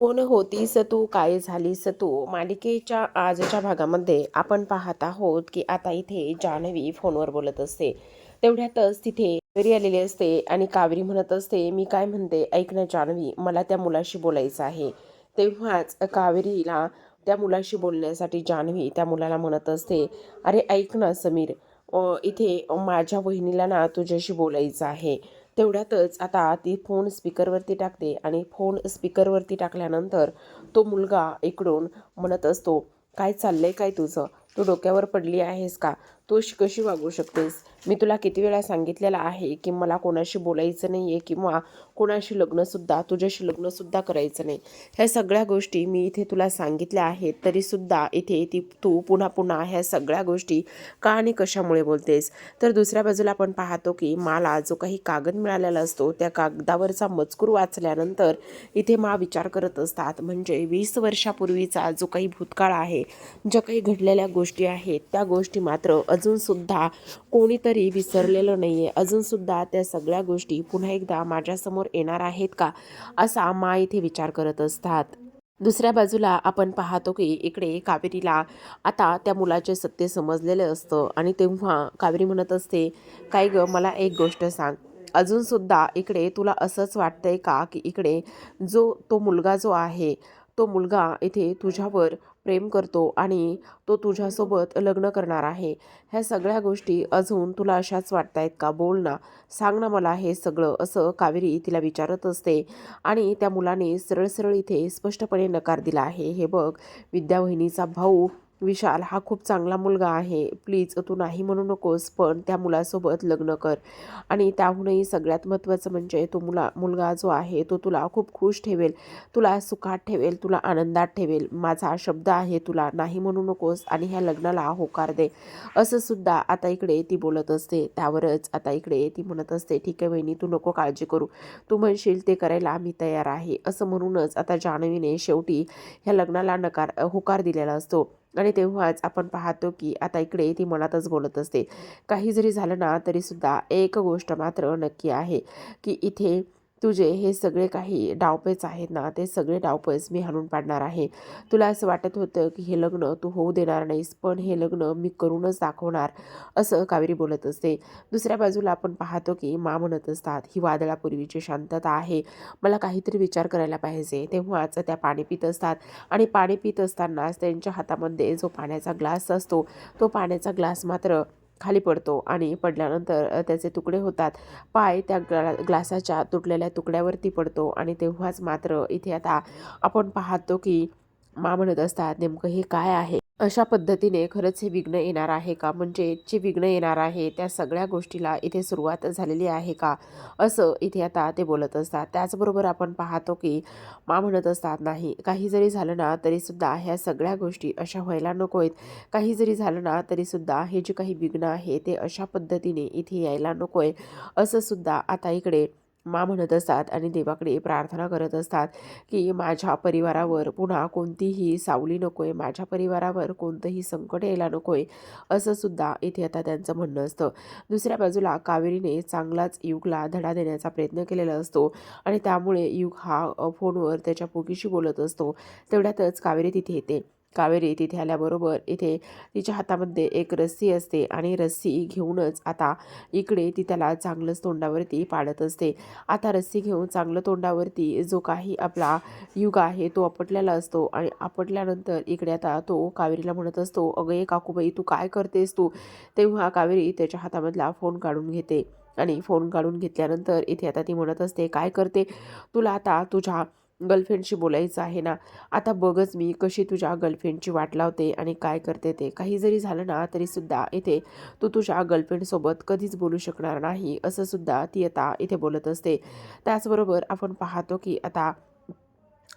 कोण होतीस तू काय झालीस तू? मालिकेच्या आजच्या भागामध्ये आपण पाहत आहोत की आता इथे जान्हवी फोनवर बोलत असते. तेवढ्यातच तिथे कावेरी आलेली असते आणि कावेरी म्हणत असते मी काय म्हणते? ऐक ना जान्हवी मला त्या मुलाशी बोलायचं आहे. तेव्हाच कावेरीला त्या मुलाशी बोलण्यासाठी जान्हवी त्या मुलाला म्हणत असते अरे ऐक ना समीर इथे माझ्या बहिणीला ना तुझ्याशी बोलायचं आहे. तेवढ्यातच आता ती फोन स्पीकरवरती टाकते आणि फोन स्पीकरवरती टाकल्यानंतर तो मुलगा इकडून म्हणत असतो काय चाललंय काय तुझं? तू डोक्यावर पडली आहेस का? तू कशी वागू शकतेस? मी तुला किती वेळा सांगितलेलं आहे की मला कोणाशी बोलायचं नाही आहे किंवा कोणाशी लग्नसुद्धा तुझ्याशी लग्नसुद्धा करायचं नाही. ह्या सगळ्या गोष्टी मी इथे तुला सांगितल्या आहेत तरीसुद्धा इथे ती तू पुन्हा पुन्हा ह्या सगळ्या गोष्टी का आणि कशामुळे बोलतेस? तर दुसऱ्या बाजूला आपण पाहतो की मला जो काही कागद मिळालेला असतो त्या कागदावरचा मजकूर वाचल्यानंतर इथे मा विचार करत असतात. म्हणजे वीस वर्षापूर्वीचा जो काही भूतकाळ आहे ज्या काही घडलेल्या गोष्टी आहेत त्या गोष्टी मात्र अजूनसुद्धा कोणीतरी विसरलेलं नाही आहे अजूनसुद्धा त्या सगळ्या गोष्टी पुन्हा एकदा माझ्यासमोर येणार आहेत का असा मा इथे विचार करत असतात. दुसऱ्या बाजूला आपण पाहतो की इकडे कावेरीला आता त्या मुलाचे सत्य समजलेलं असतं आणि तेव्हा कावेरी म्हणत असते काय गं मला एक गोष्ट सांग. अजूनसुद्धा इकडे तुला असंच वाटतंय का की इकडे जो तो मुलगा जो आहे तो मुलगा इथे तुझ्यावर प्रेम करतो आणि तो तुझ्यासोबत लग्न करणार आहे. ह्या सगळ्या गोष्टी अजून तुला अशाच वाटत आहेत का? बोल ना. सांग ना मला हे सगळं. असं कावेरी तिला विचारत असते आणि त्या मुलाने सरळ सरळ इथे स्पष्टपणे नकार दिला आहे. हे बघ विद्यावहिनीचा भाऊ विशाल हा खूप चांगला मुलगा आहे. प्लीज तू नाही म्हणू नकोस पण त्या मुलासोबत लग्न कर. आणि त्याहूनही सगळ्यात महत्त्वाचं म्हणजे तो मुला मुलगा जो आहे तो तुला खूप खुश ठेवेल. तुला सुखात ठेवेल तुला आनंदात ठेवेल. माझा शब्द आहे तुला नाही म्हणू नकोस आणि ह्या लग्नाला होकार दे. असं सुद्धा आता इकडे ती बोलत असते. त्यावरच आता इकडे ती म्हणत असते ठीक आहे वहिनी तू नको काळजी करू. तू म्हणशील ते करायला मी तयार आहे. असं म्हणूनच आता जान्हवीने शेवटी ह्या लग्नाला नकार होकार दिलेला असतो. आणि तेव्हाच आपण पाहतो की आता इकडे ती मनातच बोलत असते. काही जरी झालं ना तरीसुद्धा एक गोष्ट मात्र नक्की आहे की इथे तुझे हे सगळे काही डावपेच आहेत ना ते सगळे डावपेच मी हाणून पाडणार आहे. तुला असं वाटत होतं की हे लग्न तू होऊ देणार नाहीस पण हे लग्न मी करूनच दाखवणार असं कावेरी बोलत असते. दुसऱ्या बाजूला आपण पाहतो की मा म्हणत असतात ही वादळापूर्वीची शांतता आहे. मला काहीतरी विचार करायला पाहिजे. तेव्हाच त्या पाणी पित असतात आणि पाणी पित असतानाच त्यांच्या हातामध्ये जो पाण्याचा ग्लास असतो तो पाण्याचा ग्लास मात्र खाली पडतो आणि पडल्यानंतर त्याचे तुकडे होतात. पाय त्या ग्ला ग्लासाच्या तुटलेल्या तुकड्यावरती पडतो आणि तेव्हाच मात्र इथे आता आपण पाहतो की मा म्हणत असतात नेमकं हे काय आहे? अशा पद्धतीने खरंच हे विघ्न येणार आहे का? म्हणजे जे विघ्न येणार आहे त्या सगळ्या गोष्टीला इथे सुरुवात झालेली आहे का? असं इथे आता ते बोलत असतात. त्याचबरोबर आपण पाहतो की मा म्हणत असतात नाही काही जरी झालं ना तरीसुद्धा ह्या सगळ्या गोष्टी अशा व्हायला नको आहेत. काही जरी झालं ना तरीसुद्धा हे जे काही विघ्न आहे ते अशा पद्धतीने इथे यायला नको आहे. असंसुद्धा आता इकडे मा म्हणत असतात आणि देवाकडे प्रार्थना करत असतात की माझ्या परिवारावर पुन्हा कोणतीही सावली नको आहे माझ्या परिवारावर कोणतंही संकट यायला नको आहे असं सुद्धा इथे आता त्यांचं म्हणणं असतं. दुसऱ्या बाजूला कावेरीने चांगलाच युगला धडा देण्याचा प्रयत्न केलेला असतो आणि त्यामुळे युग हा फोनवर त्याच्या पोकीशी बोलत असतो. तेवढ्यातच कावेरी तिथे येते. कावेरी तिथे आल्याबरोबर इथे तिच्या हातामध्ये एक रस्सी असते आणि रस्सी घेऊनच आता इकडे ती त्याला चांगलंच तोंडावरती पाडत असते. आता रस्सी घेऊन चांगलं तोंडावरती जो काही आपला युग आहे तो आपटलेला असतो आणि आपटल्यानंतर इकडे आता तो कावेरीला म्हणत असतो अगं ये काकूबाई तू काय करतेस तू? तेव्हा कावेरी त्याच्या हातामधला फोन काढून घेते आणि फोन काढून घेतल्यानंतर इथे आता ती म्हणत असते काय करते? तुला आता तुझ्या गर्लफ्रेंडशी बोलायचं आहे ना आता बघच मी कशी तुझ्या गर्लफ्रेंडची वाट लावते आणि काय करते ते. काही जरी झालं ना तरीसुद्धा इथे तू तुझ्या गर्लफ्रेंडसोबत कधीच बोलू शकणार नाही असंसुद्धा ती आता इथे बोलत असते. त्याचबरोबर आपण पाहतो की आता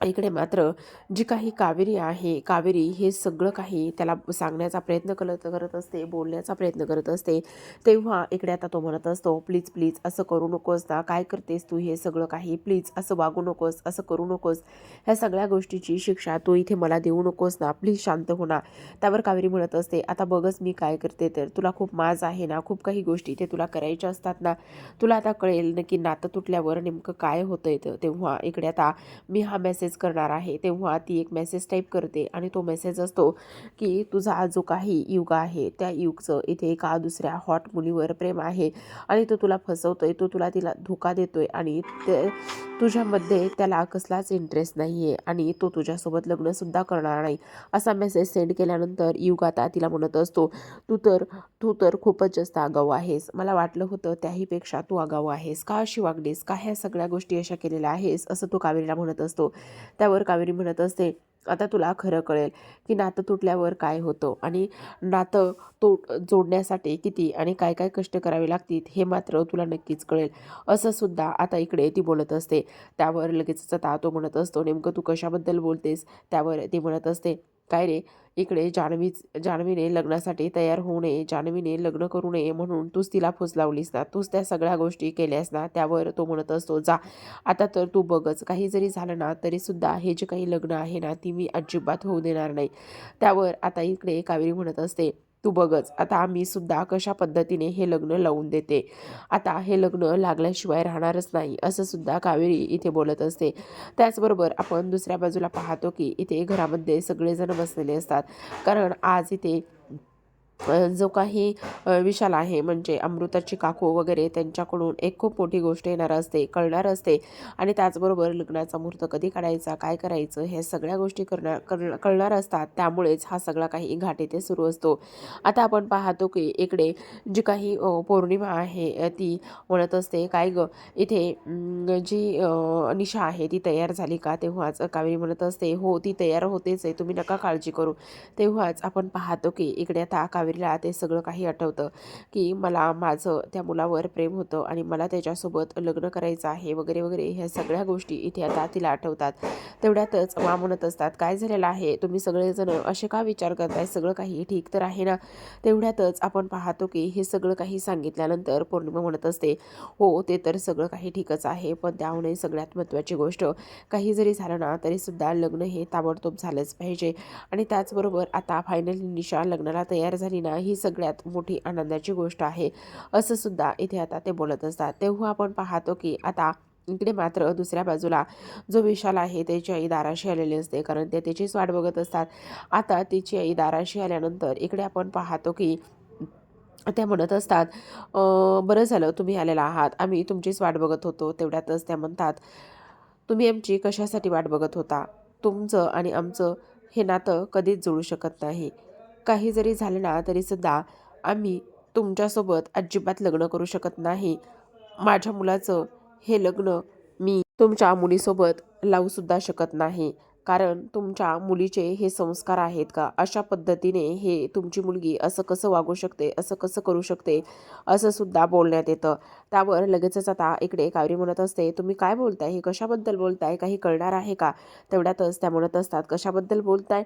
इकडे मात्र जी काही कावेरी आहे कावेरी हे सगळं काही त्याला सांगण्याचा प्रयत्न करत करत असते बोलण्याचा प्रयत्न करत असते. तेव्हा इकडे आता तो म्हणत असतो प्लीज प्लीज असं करू नकोस ना. काय करतेस तू हे सगळं काही? प्लीज असं वागू नकोस असं करू नकोस. ह्या सगळ्या गोष्टीची शिक्षा तू इथे मला देऊ नकोस ना. प्लीज शांत हो ना. त्यावर कावेरी म्हणत असते आता बघच मी काय करते तर. तुला खूप माज आहे ना. खूप काही गोष्टी इथे तुला करायच्या असतात ना. तुला आता कळेल ना की नातं तुटल्यावर नेमकं काय होतं येतं तेव्हा इकडे आता मी हा मेसेज मेसेज करणार आहे तेव्हा ती एक मेसेज टाईप करते आणि तो मेसेज असतो की तुझा जो काही युग आहे त्या युगचं इथे एका दुसऱ्या हॉट मुलीवर प्रेम आहे आणि तो तुला फसवतोय तो तुला तिला धोका देतोय आणि ते तुझ्यामध्ये त्याला कसलाच इंटरेस्ट नाही आहे आणि तो तुझ्यासोबत लग्नसुद्धा करणार नाही. असा मेसेज सेंड केल्यानंतर युग आता तिला म्हणत असतो तू तर तू तर खूपच जास्त आगाऊ आहेस. मला वाटलं होतं त्याहीपेक्षा तू आगाऊ आहेस. का अशी वागलीस का ह्या सगळ्या गोष्टी अशा केलेल्या आहेस? असं तो कावेरीला म्हणत असतो. त्यावर कावेरी म्हणत असते आता तुला खरं कळेल की नातं तुटल्यावर काय होतं आणि नातं तो जोडण्यासाठी किती आणि काय काय कष्ट करावे लागतील हे मात्र तुला नक्कीच कळेल. असं सुद्धा आता इकडे ती बोलत असते. त्यावर लगेचच आता तो म्हणत असतो नेमकं तू कशाबद्दल बोलतेस? त्यावर ती म्हणत असते काय रे? इकडे जान्हवी जान्हवीने लग्नासाठी तयार होऊ नये जान्हवीने लग्न करू नये म्हणून तूच तिला फुस लावलीस ना? तूच त्या सगळ्या गोष्टी केल्यास ना? त्यावर तो म्हणत असतो जा आता तर तू बघच काही जरी झालं ना तरीसुद्धा हे जे काही लग्न आहे ना ती मी अजिबात होऊ देणार नाही. त्यावर आता इकडे कावेरी म्हणत असते तू बघच. आता आम्ही सुद्धा कशा पद्धतीने हे लग्न लावून देते? आता हे लग्न लागल्याशिवाय राहणारच नाही असं सुद्धा कावेरी इथे बोलत असते. त्याचबरोबर आपण दुसऱ्या बाजूला पाहतो की इथे घरामध्ये सगळेजण बसलेले असतात. कारण आज इथे जो काही विशाल आहे म्हणजे अमृताची काकू वगैरे त्यांच्याकडून एक खूप मोठी गोष्ट येणार असते कळणार असते. आणि त्याचबरोबर लग्नाचा मुहूर्त कधी काढायचा काय करायचं हे सगळ्या गोष्टी करणार कळ कळणार असतात. त्यामुळेच हा सगळा काही घाट येथे सुरू असतो. आता आपण पाहतो की इकडे जी काही पौर्णिमा आहे ती म्हणत असते काय ग इथे जी निशा आहे ती तयार झाली का? तेव्हाच कावेरी म्हणत असते हो ती तयार होतेच आहे तुम्ही नका काळजी करू. तेव्हाच आपण पाहतो की इकडे आता कावेरीला ते सगळं काही आठवतं की मला माझं त्या मुलावर प्रेम होतं आणि मला त्याच्यासोबत लग्न करायचं आहे वगैरे वगैरे ह्या सगळ्या गोष्टी इथे आता तिला आठवतात. तेवढ्यातच मा म्हणत असतात काय झालेलं आहे? तुम्ही सगळेजण असे का विचार करताय? सगळं काही ठीक तर आहे ना? तेवढ्यातच आपण पाहतो की हे सगळं काही सांगितल्यानंतर पौर्णिमा म्हणत असते हो ते तर सगळं काही ठीकच आहे पण त्याहूनही सगळ्यात महत्त्वाची गोष्ट काही जरी झालं ना तरीसुद्धा लग्न हे ताबडतोब झालंच पाहिजे. आणि त्याचबरोबर आता फायनली निशा लग्नाला तयार झाली ना ही सगळ्यात मोठी आनंदाची गोष्ट आहे. असं सुद्धा इथे आता ते बोलत असतात. तेव्हा आपण पाहतो की आता इकडे मात्र दुसऱ्या बाजूला जो विशाल आहे त्याची आई दाराशी आलेली असते कारण ते त्याचीच वाट बघत असतात. आता तिची आई दाराशी आल्यानंतर इकडे आपण पाहतो की त्या म्हणत असतात बरं झालं तुम्ही आलेला आहात. आम्ही तुमचीच वाट बघत होतो. तेवढ्यातच त्या म्हणतात तुम्ही आमची कशासाठी वाट बघत होता? तुमचं आणि आमचं हे नातं कधीच जुळू शकत नाही. काही जरी झालं ना तरीसुद्धा आम्ही तुमच्यासोबत अजिबात लग्न करू शकत नाही. माझ्या मुलाचं हे लग्न मी तुमच्या मुलीसोबत लावूसुद्धा शकत नाही. कारण तुमच्या मुलीचे हे संस्कार आहेत का? अशा पद्धतीने हे तुमची मुलगी असं कसं वागू शकते? असं कसं करू शकते? असं सुद्धा बोलण्यात येतं. त्यावर लगेचच आता इकडे कावेरी म्हणत असते तुम्ही काय बोलताय? हे कशाबद्दल बोलताय? काही कळणार आहे का? तेवढ्यातच त्या म्हणत असतात कशाबद्दल बोलताय?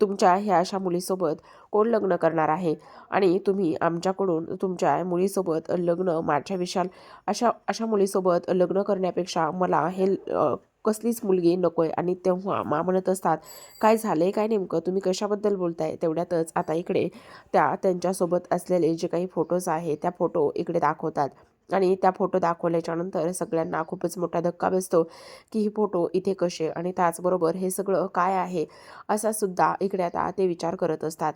तुमच्या ह्या अशा मुलीसोबत कोण लग्न करणार आहे? आणि तुम्ही आमच्याकडून तुमच्या मुलीसोबत लग्न माझ्या विशाल अशा अशा मुलीसोबत लग्न करण्यापेक्षा मला हे कसलीच मुलगी नको आहे आणि तेव्हा मा म्हणत असतात काय झालं आहे काय नेमकं? तुम्ही कशाबद्दल बोलताय? तेवढ्यातच आता इकडे त्या त्यांच्यासोबत असलेले जे काही फोटोज आहे त्या फोटो इकडे दाखवतात. आणि त्या फोटो दाखवल्याच्यानंतर सगळ्यांना खूपच मोठा धक्का बसतो की हे फोटो इथे कसे आणि त्याचबरोबर हे सगळं काय आहे असा सुद्धा इकडे आता ते विचार करत असतात.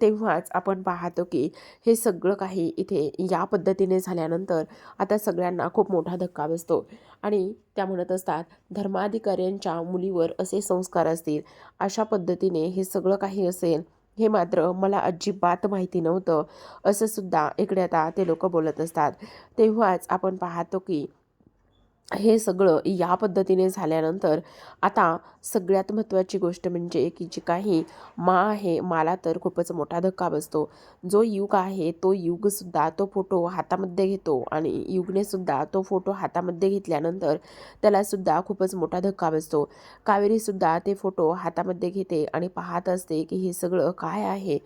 तेव्हाच आपण पाहतो की हे सगळं काही इथे या पद्धतीने झाल्यानंतर आता सगळ्यांना खूप मोठा धक्का बसतो. आणि त्या म्हणत असतात धर्माधिकाऱ्यांच्या मुलीवर असे संस्कार असतील. अशा पद्धतीने हे सगळं काही असेल हे मात्र मला अजिबात माहिती नव्हतं. असं सुद्धा इकडे आता ते लोक बोलत असतात. तेव्हाच आपण पाहतो की हे सगळं या पद्धतीने झाल्यानंतर आता सगळ्यात महत्त्वाची गोष्ट म्हणजे की जी काही मा आहे मला तर खूपच मोठा धक्का बसतो. जो युग आहे तो युगसुद्धा तो फोटो हातामध्ये घेतो आणि युगनेसुद्धा तो फोटो हातामध्ये घेतल्यानंतर त्यालासुद्धा खूपच मोठा धक्का बसतो. कावेरीसुद्धा ते फोटो हातामध्ये घेते आणि पाहत असते की हे सगळं काय आहे?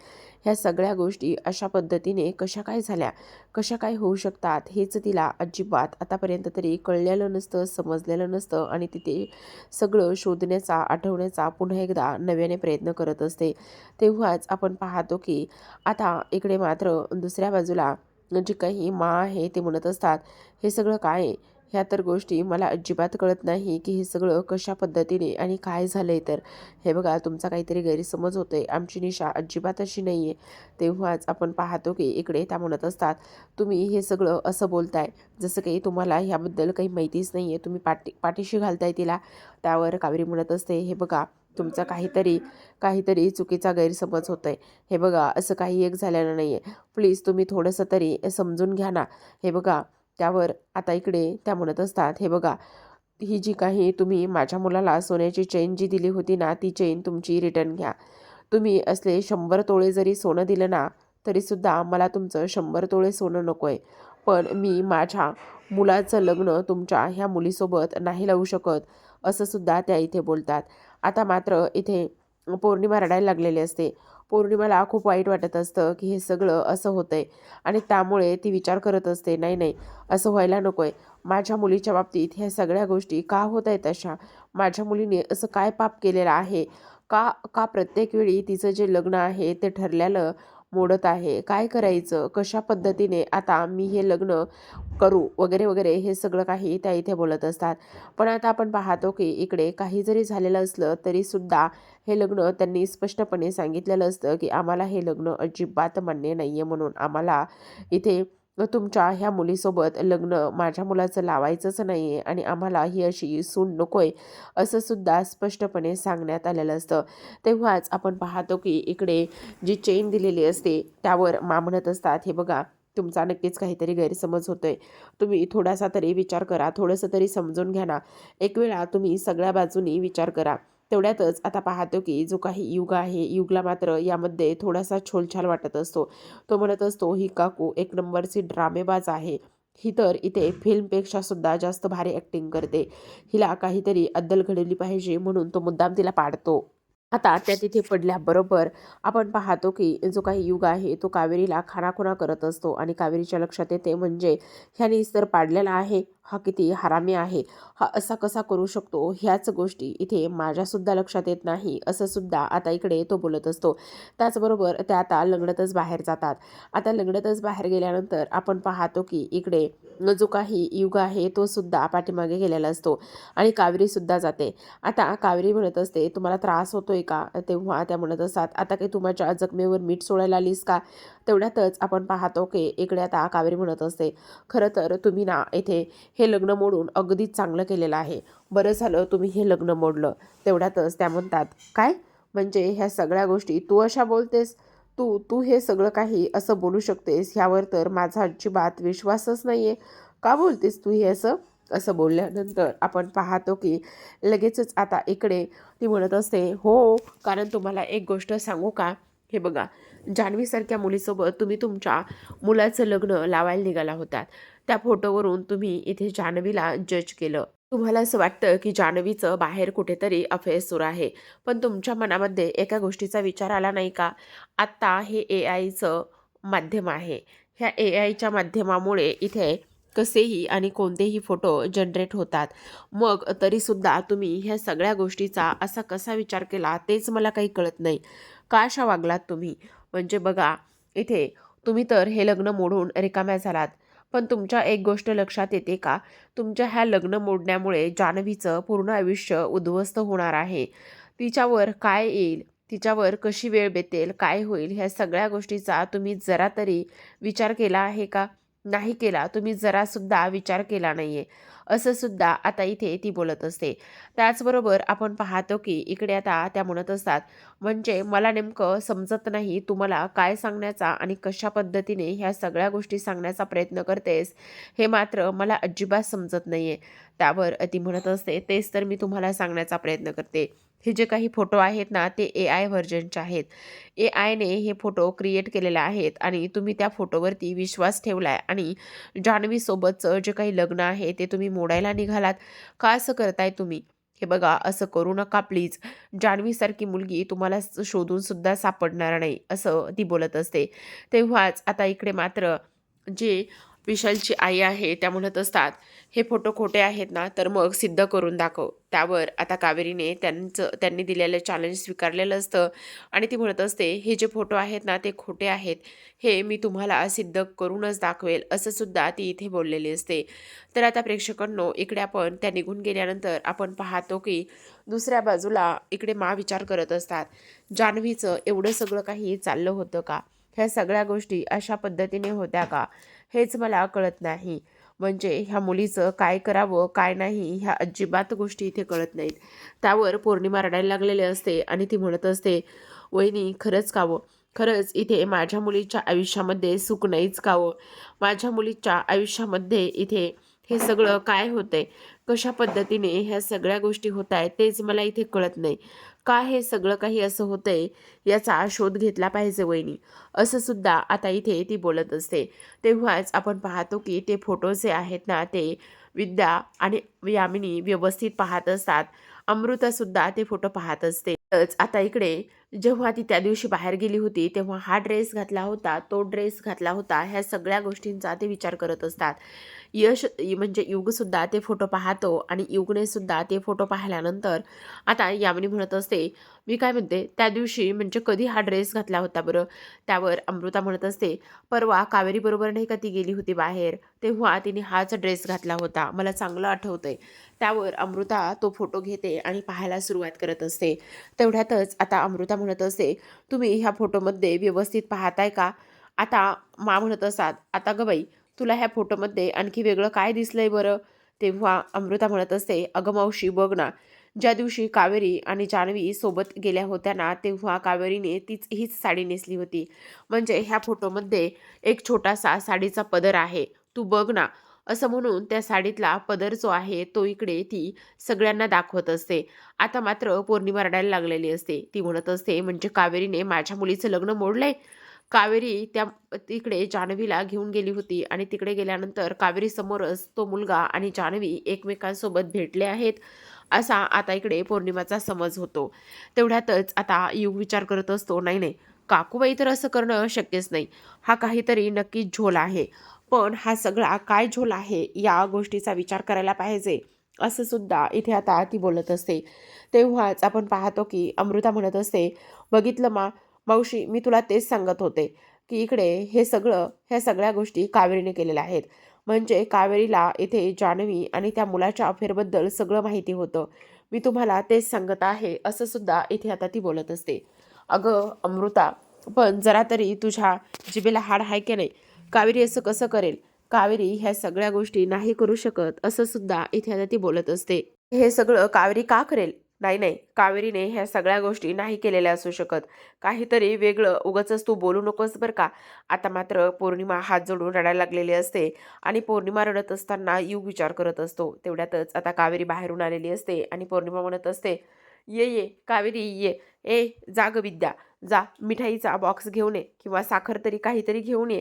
ह्या सगळ्या गोष्टी अशा पद्धतीने कशा काय झाल्या कशा काय होऊ शकतात हेच तिला अजिबात आतापर्यंत तरी कळलेलं नसतं समजलेलं नसतं आणि तिथे सगळं शोधण्याचा आठवण्याचा पुन्हा एकदा नव्याने प्रयत्न करत असते. तेव्हाच आपण पाहतो की आता इकडे मात्र दुसऱ्या बाजूला जी काही मा आहे ते म्हणत असतात हे सगळं काय आहे? ह्या तर गोष्टी मला अजिबात कळत नाही की हे सगळं कशा पद्धतीने आणि काय झालं आहे तर. हे बघा तुमचा काहीतरी गैरसमज होतोय. आमची निशा अजिबात अशी नाही आहे तेव्हाच आपण पाहतो की इकडे त्या म्हणत असतात तुम्ही हे सगळं असं बोलताय जसं काही तुम्हाला ह्याबद्दल काही माहितीच नाही आहे तुम्ही पाठी पाठीशी घालताय तिला. त्यावर कावेरी म्हणत असते हे बघा तुमचा काहीतरी काहीतरी चुकीचा गैरसमज होत आहे हे बघा असं काही एक झालेलं नाही आहे प्लीज तुम्ही थोडंसं तरी समजून घ्या ना. हे बघा त्यावर आता इकडे त्या म्हणत असतात हे बघा ही जी काही तुम्ही माझ्या मुलाला सोन्याची चेन जी दिली होती ना ती चेन तुमची रिटर्न घ्या. तुम्ही असले शंभर तोळे जरी सोनं दिलं ना तरीसुद्धा मला तुमचं शंभर तोळे सोनं नको आहे पण मी माझ्या मुलाचं लग्न तुमच्या ह्या मुलीसोबत नाही लावू शकत असंसुद्धा त्या इथे बोलतात. आता मात्र इथे पौर्णिमा रडायला लागलेली असते. पौर्णिमाला खूप वाईट वाटत असतं की हे सगळं असं होतं आहे आणि त्यामुळे ती विचार करत असते नाही नाही असं व्हायला नको आहे माझ्या मुलीच्या बाबतीत ह्या सगळ्या गोष्टी का होत आहेत अशा? माझ्या मुलीने असं काय पाप केलेलं आहे? का का प्रत्येक वेळी तिचं जे लग्न आहे ते ठरलेलं मोडत आहे. काय करायचं? कशा पद्धतीने आता मी हे लग्न करू? वगैरे वगैरे हे सगळं काही त्या इथे बोलत असतात. पण आता आपण पाहतो की इकडे काही जरी झालेलं असलं तरीसुद्धा हे लग्न त्यांनी स्पष्टपणे सांगितलेलं असतं की आम्हाला हे लग्न अजिबात मान्य नाही आहे म्हणून आम्हाला इथे तुमच्या ह्या मुलीसोबत लग्न माझ्या मुलाचं लावायचंच नाही आहे आणि आम्हाला ही अशी सून नको आहे असं सुद्धा स्पष्टपणे सांगण्यात आलेलं असतं. तेव्हाच आपण पाहतो की इकडे जी चेन दिलेली असते त्यावर मा म्हणत असतात हे बघा तुमचा नक्कीच काहीतरी गैरसमज होतोय. तुम्ही थोडासा तरी विचार करा थोडंसं तरी समजून घ्या ना. एक वेळा तुम्ही सगळ्या बाजूनी विचार करा. तेवढ्यातच आता पाहतो की जो काही युग आहे युगला मात्र यामध्ये थोडासा छोलछाल वाटत असतो. तो म्हणत असतो ही काकू एक नंबरची ड्रामेबाज आहे. ही तर इथे फिल्मपेक्षा सुद्धा जास्त भारी ॲक्टिंग करते. हिला काहीतरी अद्दल घडवली पाहिजे म्हणून तो मुद्दाम तिला पाडतो. आता त्या तिथे पडल्याबरोबर आपण पाहतो की जो काही युग आहे तो कावेरीला खानाखुणा करत असतो आणि कावेरीच्या लक्षात येते म्हणजे ह्याने तर पाडलेला आहे. हा किती हरामी आहे. हा असा कसा करू शकतो? ह्याच गोष्टी इथे माझ्यासुद्धा लक्षात येत नाही असं सुद्धा आता इकडे तो बोलत असतो. त्याचबरोबर त्या आता लग्नतच बाहेर जातात. आता लग्नतच बाहेर गेल्यानंतर आपण पाहतो की इकडे जो काही युग आहे तो सुद्धा पाठीमागे गेलेला असतो आणि कावेरीसुद्धा जाते. आता कावेरी म्हणत असते तुम्हाला त्रास होतोय का? तेव्हा त्या म्हणत असतात आता काही तुमच्या जखमेवर मीठ सोडायला आलीस का? तेवढ्यातच आपण पाहतो की इकडे आता कावेरी म्हणत असते खरं तर तुम्ही ना इथे हे लग्न मोडून अगदीच चांगलं केलेलं आहे. बरं झालं तुम्ही हे लग्न मोडलं. तेवढ्यातच त्या म्हणतात काय? म्हणजे ह्या सगळ्या गोष्टी तू अशा बोलतेस? तू तू हे सगळं काही असं बोलू शकतेस? ह्यावर तर माझा अजिबात विश्वासच नाही आहे का बोलतेस तू हे असं? असं बोलल्यानंतर आपण पाहतो की लगेचच आता इकडे ती म्हणत असते हो कारण तुम्हाला एक गोष्ट सांगू का? हे बघा जान्हवीसारख्या मुलीसोबत तुम्ही तुमच्या मुलाचं लग्न लावायला निघाला होतात. त्या फोटोवरून तुम्ही इथे जान्हवीला जज केलं. तुम्हाला असं वाटतं की जान्हवीचं बाहेर कुठेतरी अफेअर सुरू आहे. पण तुमच्या मनामध्ये एका गोष्टीचा विचार आला नाही का? आत्ता हे ए आयचं माध्यम आहे. ह्या ए आयच्या माध्यमामुळे इथे कसेही आणि कोणतेही फोटो जनरेट होतात. मग तरीसुद्धा तुम्ही ह्या सगळ्या गोष्टीचा असा कसा विचार केला तेच मला काही कळत नाही. का अशा वागलात तुम्ही? म्हणजे बघा इथे तुम्ही तर हे लग्न मोडून रिकाम्या झालात. पण तुमच्या एक गोष्ट लक्षात येते का? तुमच्या ह्या लग्न मोडण्यामुळे जान्हवीचं पूर्ण आयुष्य उद्ध्वस्त होणार आहे. तिच्यावर काय येईल? तिच्यावर कशी वेळ बेतेल? काय होईल? ह्या सगळ्या गोष्टीचा तुम्ही जरा तरी विचार केला आहे का? नाही केला तुम्ही जरासुद्धा विचार केला नाही आहे असं सुद्धा आता इथे ती बोलत असते. त्याचबरोबर आपण पाहतो की इकडे आता त्या म्हणत असतात म्हणजे मला नेमकं समजत नाही तुम्हाला काय सांगण्याचा आणि कशा पद्धतीने ह्या सगळ्या गोष्टी सांगण्याचा प्रयत्न करतेस हे मात्र मला अजिबात समजत नाही आहे त्यावर ती म्हणत असते तेच तर मी तुम्हाला सांगण्याचा प्रयत्न करते. हे जे काही फोटो आहेत ना ते ए आय व्हर्जनचे आहेत. ए आयने हे फोटो क्रिएट केलेले आहेत आणि तुम्ही त्या फोटोवरती विश्वास ठेवला आहे आणि जान्हवीसोबतचं जे काही लग्न आहे ते तुम्ही मोडायला निघालात. का असं करताय तुम्ही? हे बघा असं करू नका प्लीज जान्हवीसारखी मुलगी तुम्हाला स- शोधून सुद्धा सापडणार नाही असं ती बोलत असते. तेव्हाच आता इकडे मात्र जे विशालची आई आहे त्या म्हणत असतात हे फोटो खोटे आहेत ना तर मग सिद्ध करून दाखव. त्यावर आता कावेरीने त्यांचं त्यांनी दिलेलं चॅलेंज स्वीकारलेलं असतं आणि ती म्हणत असते हे जे फोटो आहेत ना ते खोटे आहेत. हे मी तुम्हाला सिद्ध करूनच दाखवेल असं सुद्धा ती इथे बोललेली असते. तर आता प्रेक्षकांनो इकडे आपण त्या निघून गेल्यानंतर आपण पाहतो की दुसऱ्या बाजूला इकडे मा विचार करत असतात जान्हवीचं एवढं सगळं काही चाललं होतं का? ह्या सगळ्या गोष्टी अशा पद्धतीने होत्या का? हेच मला कळत नाही. म्हणजे ह्या मुलीचं काय करावं काय नाही ह्या अजिबात गोष्टी इथे कळत नाहीत. त्यावर पौर्णिमा रडायला लागलेले असते आणि ती म्हणत असते वहिनी खरंच कावं. खरंच इथे माझ्या मुलीच्या आयुष्यामध्ये सुख नाहीच कावं. माझ्या मुलीच्या आयुष्यामध्ये इथे हे सगळं काय होतंय? कशा पद्धतीने ह्या सगळ्या गोष्टी होत आहेत तेच मला इथे कळत नाही. का हे सगळं काही असं होतंय याचा शोध घेतला पाहिजे वहिनी. असं सुद्धा आता इथे ती बोलत असते. तेव्हाच आपण पाहतो की ते फोटो जे आहेत ना ते विद्या आणि यामिनी व्यवस्थित पाहत असतात. अमृतासुद्धा ते फोटो पाहत असते. आता इकडे जेव्हा ती त्या दिवशी बाहेर गेली होती तेव्हा हा ड्रेस घातला होता तो ड्रेस घातला होता ह्या सगळ्या गोष्टींचा ते विचार करत असतात. यश म्हणजे युगसुद्धा ते फोटो पाहतो आणि युगनेसुद्धा ते फोटो पाहिल्यानंतर आता यामिनी म्हणत असते मी काय म्हणते त्या दिवशी म्हणजे कधी हा ड्रेस घातला होता बरं? त्यावर अमृता म्हणत असते परवा कावेरीबरोबर नाही का ती गेली होती बाहेर? तेव्हा तिने हाच ड्रेस घातला होता मला चांगलं आठवतंय. त्यावर अमृता तो फोटो घेते आणि पाहायला सुरुवात करत असते. तेवढ्यातच आता अमृता म्हणत असते तुम्ही ह्या फोटोमध्ये व्यवस्थित पाहताय का? आता मा म्हणत असतात आता ग बाई तुला ह्या फोटोमध्ये आणखी वेगळं काय दिसलंय बरं? तेव्हा अमृता म्हणत असते अगं मावशी बघ ना. ज्या दिवशी कावेरी आणि जान्हवी सोबत गेल्या होत्या ना तेव्हा कावेरीने तीच हीच साडी नेसली होती. म्हणजे ह्या फोटोमध्ये एक छोटासा साडीचा पदर आहे. तू बघ ना. असं म्हणून त्या साडीतला पदर जो आहे तो इकडे ती सगळ्यांना दाखवत असते. आता मात्र पौर्णिमा रडायला लागलेली असते. ती म्हणत असते म्हणजे कावेरीने माझ्या मुलीचं लग्न मोडलंय? कावेरी त्या तिकडे जान्हवीला घेऊन गेली होती आणि तिकडे गेल्यानंतर कावेरीसमोरच तो मुलगा आणि जान्हवी एकमेकांसोबत भेटले आहेत असा आता इकडे पौर्णिमाचा समज होतो. तेवढ्यातच आता युग विचार करत असतो नाही नाही काकूबाई तर असं करणं शक्यच नाही. हा काहीतरी नक्कीच झोल आहे. पण हा सगळा काय झोल आहे या गोष्टीचा विचार करायला पाहिजे असं सुद्धा इथे आता ती बोलत असते. तेव्हाच आपण पाहतो की अमृता म्हणत असते बघितलं मा मावशी मी तुला तेच सांगत होते की इकडे हे सगळं ह्या सगळ्या गोष्टी कावेरीने केलेल्या आहेत. म्हणजे कावेरीला इथे जान्हवी आणि त्या मुलाच्या अफेअरबद्दल सगळं माहिती होतं. मी तुम्हाला तेच सांगत आहे असं सुद्धा इथे आता ती बोलत असते. अगं अमृता पण जरा तरी तुझ्या जिभेला हाड आहे की नाही? कावेरी असं कसं करेल? कावेरी ह्या सगळ्या गोष्टी नाही करू शकत असं सुद्धा इथे आता ती बोलत असते. हे सगळं कावेरी का करेल? नाही नाही. कावेरीने ह्या सगळ्या गोष्टी नाही केलेल्या असू शकत. काहीतरी वेगळं उगाचच तू बोलू नकोस बरं का. आता मात्र पौर्णिमा हात जोडून रडायला लागलेली असते आणि पौर्णिमा रडत असताना युग विचार करत असतो. तेवढ्यातच आता कावेरी बाहेरून आलेली असते आणि पौर्णिमा म्हणत असते ये ये कावेरी ये. ए जा ग विद्या. जा मिठाईचा बॉक्स घेऊन ये किंवा साखर तरी काहीतरी घेऊन ये.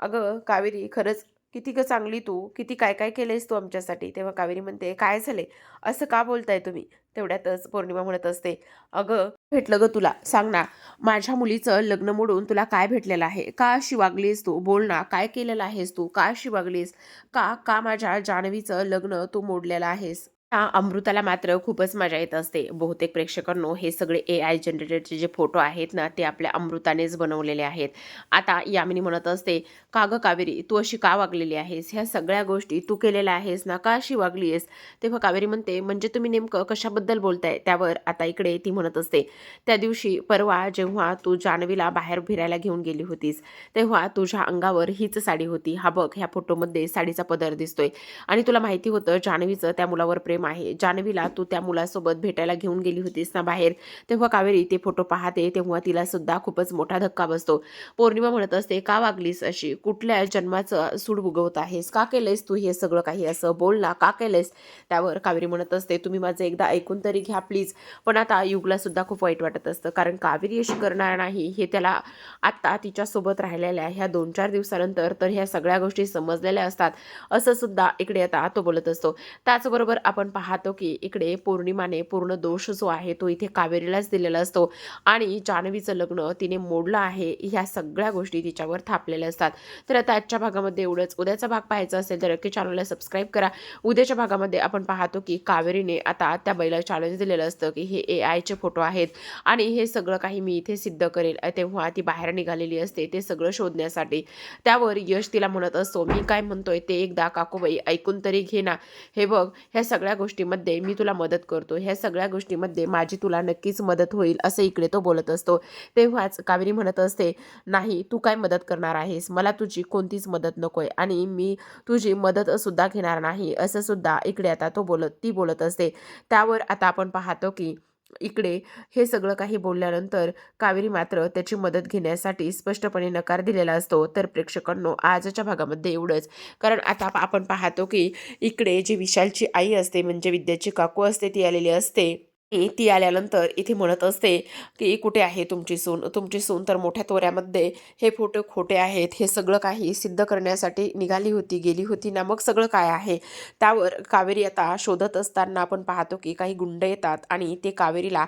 अगं कावेरी खरंच किती ग चांगली तू किती काय काय केलेस तू आमच्यासाठी? तेव्हा कावेरी म्हणते काय झाले असं का बोलताय तुम्ही? तेवढ्यातच पौर्णिमा म्हणत असते. अगं भेटलं ग तुला. सांग ना माझ्या मुलीचं लग्न मोडून तुला काय भेटलेलं आहे? का अशी वागलीस तू? बोल ना काय केलेलं आहेस तू? का अशी वागलीस? का का माझ्या जान्हवीचं लग्न तू मोडलेलं आहेस? हा अमृताला मात्र खूपच मजा येत असते. बहुतेक प्रेक्षकांनो हे सगळे ए आय जनरेटेडचे जे फोटो आहेत ना ते आपल्या अमृतानेच बनवलेले आहेत. आता यामिनी म्हणत असते का ग कावेरी तू अशी का वागलेली आहेस? ह्या सगळ्या गोष्टी तू केलेल्या आहेस ना? का अशी वागली आहेस तेव्हा कावेरी म्हणते म्हणजे तुम्ही नेमकं कशाबद्दल बोलताय? त्यावर आता इकडे ती म्हणत असते त्या दिवशी परवा जेव्हा तू जान्हवीला बाहेर फिरायला घेऊन गेली होतीस तेव्हा तुझ्या अंगावर हीच साडी होती. हा बघ ह्या फोटोमध्ये साडीचा पदर दिसतोय. आणि तुला माहिती होतं जान्हवीचं त्या मुलावर प्रेम आहे. जान्हवीला तू त्या मुलासोबत भेटायला घेऊन गेली होतीस ना बाहेर. तेव्हा कावेरी ते फोटो पाहते तेव्हा तिला सुद्धा खूपच मोठा धक्का बसतो. पौर्णिमा म्हणत असते का वागलीस अशी? कुठल्या जन्माचं सूड उगवत आहेस? का केलंयस तू हे सगळं काही असं? बोल ना का केलंयस? त्यावर कावेरी म्हणत असते तुम्ही माझं एकदा ऐकून तरी घ्या प्लीज. पण आता युगला सुद्धा खूप वाईट वाटत असतं कारण कावेरी अशी करणार नाही हे त्याला आत्ता तिच्यासोबत राहिलेल्या ह्या दोन चार दिवसानंतर तर ह्या सगळ्या गोष्टी समजलेल्या असतात असं सुद्धा इकडे आता तो बोलत असतो. त्याचबरोबर आपण पाहतो की इकडे पौर्णिमाने पूर्ण दोष जो आहे तो इथे कावेरीलाच दिलेला असतो. आणि जान्हवीचं लग्न तिने मोडलं आहे ह्या सगळ्या गोष्टी तिच्यावर थापलेल्या असतात. तर आता आजच्या भागामध्ये एवढंच. उद्याचा भाग पाहायचा असेल तर नक्की चॅनलला सबस्क्राईब करा. उद्याच्या भागामध्ये आपण पाहतो की कावेरीने आता त्या बैला चॅलेंज दिलेलं असतं की हे ए आयचे फोटो आहेत. आणि हे सगळं काही मी इथे सिद्ध करेल. तेव्हा ती बाहेर निघालेली असते. ते सगळं शोधण्यासाठी. त्यावर यश तिला म्हणत असतो मी काय म्हणतोय ते एकदा काकूबाई ऐकून तरी घे ना. हे बघ ह्या सगळ्या गोष्टीमध्ये मी तुला मदत करतो. ह्या सगळ्या गोष्टीमध्ये माझी तुला नक्कीच मदत होईल असं इकडे तो बोलत असतो. तेव्हाच कावेरी म्हणत असते नाही तू काय मदत करणार आहेस? मला तुझी कोणतीच मदत नकोय आणि मी तुझी मदत सुद्धा घेणार नाही. असं सुद्धा इकडे आता तो बोलत ती बोलत असते. त्यावर आता आपण पाहतो की इकडे हे सगळं काही बोलल्यानंतर कावेरी मात्र त्याची मदत घेण्यासाठी स्पष्टपणे नकार दिलेला असतो. तर प्रेक्षकांनो आजच्या भागामध्ये एवढंच. कारण आता आपण पाहतो की इकडे जी विशालची आई असते म्हणजे विद्याची काकू असते ती आलेली असते. ती आल्यानंतर इथे म्हणत असते की कुठे आहे तुमची सून? तुमची सून तर मोठ्या तोऱ्यामध्ये. हे फोटो खोटे आहेत. हे सगळं काही सिद्ध करण्यासाठी निघाली होती गेली होती ना? मग सगळं काय आहे? त्यावर कावेरी आता शोधत असताना आपण पाहतो की काही गुंड येतात आणि ते कावेरीला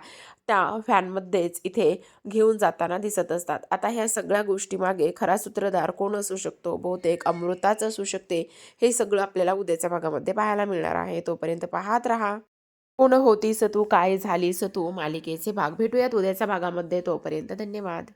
त्या फॅनमध्येच इथे घेऊन जाताना दिसत असतात. आता ह्या सगळ्या गोष्टीमागे खरा सूत्रधार कोण असू शकतो? बहुतेक अमृताच असू शकते. हे सगळं आपल्याला उद्याच्या भागामध्ये पाहायला मिळणार आहे. तोपर्यंत पाहत राहा. कोण होतीस तू काय झालीस तू मालिकेचे भाग भेटूयात. उद्याच्या भागामध्ये तोपर्यंत धन्यवाद.